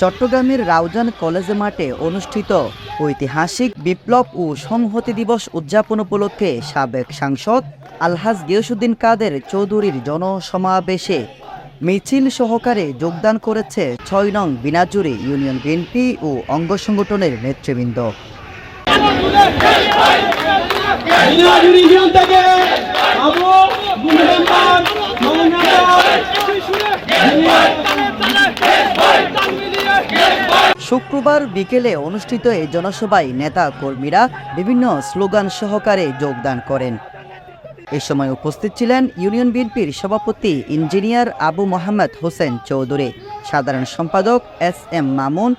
চট্টগ্রামের রাউজান কলেজ মাঠে অনুষ্ঠিত ঐতিহাসিক বিপ্লব ও সংহতি দিবস উদযাপন উপলক্ষে সাবেক সাংসদ আলহাজ গিয়াসুদ্দিন কাদের চৌধুরীর জনসমাবেশে মিছিল সহকারে যোগদান করেছে ছয় নং বিনাজুরি ইউনিয়ন বিএনপি ও অঙ্গ সংগঠনের নেতৃবৃন্দ দিনাজুরি ইউনিয়ন থেকে আবু গুলমেম্বার শুক্রবার বিকেলে অনুষ্ঠিত এই জনসভায় নেতা কর্মীরা বিভিন্ন স্লোগান সহকারে যোগদান করেন। এ সময় উপস্থিত ছিলেন ইউনিয়ন বিএনপির সভাপতি ইঞ্জিনিয়ার আবু মোহাম্মদ হোসেন চৌধুরী, সাধারণ সম্পাদক এস এম মামুন,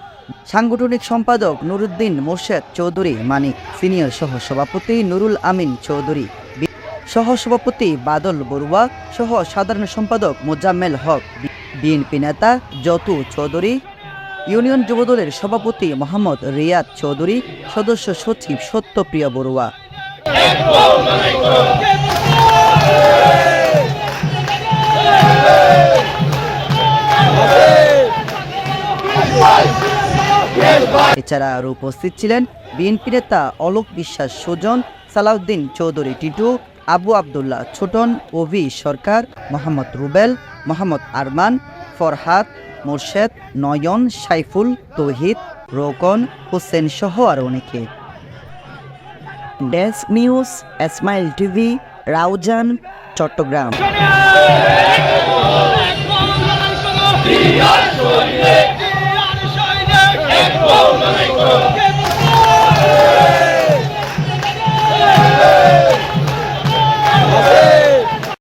সাংগঠনিক সম্পাদক নুরুদ্দিন মোর্শেদ চৌধুরী, মানিক সিনিয়র সহ সভাপতি নুরুল আমিন চৌধুরী বি- সহসভাপতি বাদল বড়ুয়া সহ সাধারণ সম্পাদক মোজাম্মেল হক বিএনপি নেতা যতু চৌধুরী ইউনিয়ন যুবদলের সভাপতি মোহাম্মদ রিয়াদ চৌধুরী, সদস্য সচিব সত্যপ্রিয় বড়ুয়া। এছাড়া আরও উপস্থিত ছিলেন বিএনপি নেতা অলোক বিশ্বাস সুজন, সালাউদ্দিন চৌধুরী টিটু, আবু আবদুল্লাহ ছোটন, ওভি সরকার, মোহাম্মদ রুবেল, মোহাম্মদ আরমান, ফরহাদ মোর্শেদ নয়ন সাইফুল তৌহিদ রোকন হোসেন সহ আর অনেকে desk news Ismail TV Raozan Chattogram